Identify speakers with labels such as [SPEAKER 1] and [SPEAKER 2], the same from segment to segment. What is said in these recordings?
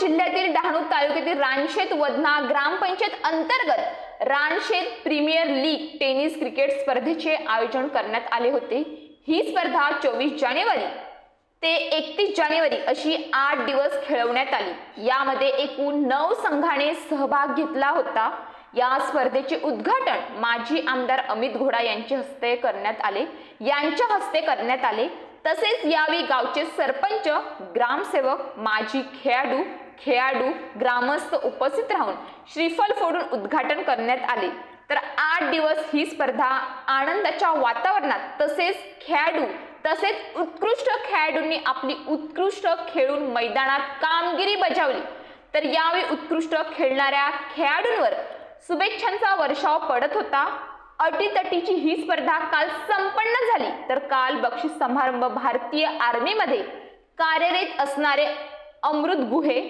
[SPEAKER 1] तालुक्यातील रानशेत वदना ग्रामपंचायत अंतर्गत Ranshet premier league tennis cricket स्पर्धेचे आयोजन करण्यात आले होते. ही स्पर्धा चोवीस जानेवारी ते एकतीस जानेवारी अशी आठ दिवस खेळवण्यात आली. यामध्ये एकूण नऊ संघाने सहभाग घेतला होता. या स्पर्धेचे उद्घाटन माजी आमदार अमित घोडा यांच्या हस्ते करण्यात आले. यांच्या हस्ते करण्यात आले. तसेच यावेळी गावचे सरपंच ग्रामसेवक माजी खेळाडू खेळाडू ग्रामस्थ उपस्थित राहून श्रीफल फोडून उद्घाटन करण्यात आले. तर आठ दिवस ही स्पर्धा आनंदाच्या वातावरणात तसेच खेळाडू तसेच उत्कृष्ट खेळाडूंनी आपली उत्कृष्ट खेळून मैदानात कामगिरी बजावली. तर यावेळी उत्कृष्ट खेळणाऱ्या खेळाडूंवर शुभेच्छांचा वर्षाव पडत होता. अटीतटीची ही स्पर्धा काल संपन्न झाली. तर काल बक्षीस समारंभ भारतीय आर्मीमध्ये कार्यरत असणारे अमृत गुहे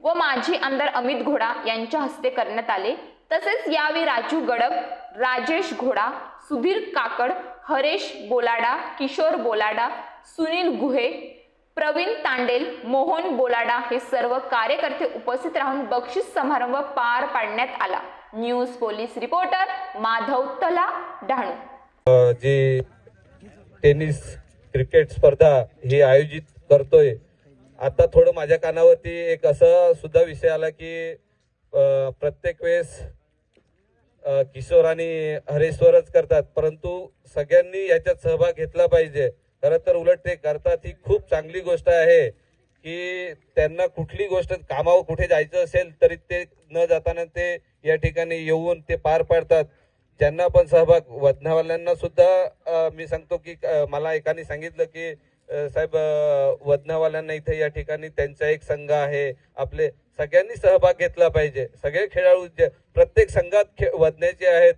[SPEAKER 1] व माजी आमदार अमित घोडा यांच्या हस्ते करण्यात आले. तसेच यावेळी राजू गडब राजेश घोडा सुधीर काकड हरेश बोलाडा किशोर बोलाडा सुनील गुहे प्रवीण तांडेल मोहन बोलाडा हे सर्व कार्यकर्ते उपस्थित राहून बक्षीस समारंभ पार पाडण्यात आला. न्यूज पोलीस रिपोर्टर माधव तला डहाणू
[SPEAKER 2] जी टेनिस क्रिकेट स्पर्धा ही आयोजित करतोय आता थोडं माझ्या कानावरती एक असं सुद्धा विषय आला की प्रत्येक वेळेस किशोर आणि हरेश्वरच करतात. परंतु सगळ्यांनी याच्यात सहभाग घेतला पाहिजे. खरं तर उलट ते करतात ही खूप चांगली गोष्ट आहे की त्यांना कुठली गोष्ट कामावर कुठे जायचं असेल तरी ते न जाताना ते या ठिकाणी येऊन ते पार पाडतात. ज्यांना पण सहभाग वदनावाल्यांना सुद्धा मी सांगतो की मला एकाने सांगितलं की साहेब वदनावाल्यांना इथे या ठिकाणी त्यांचा एक संघ आहे. आपले सगळ्यांनी सहभाग घेतला पाहिजे. सगळे खेळाडू प्रत्येक संघात खे वदण्याचे आहेत.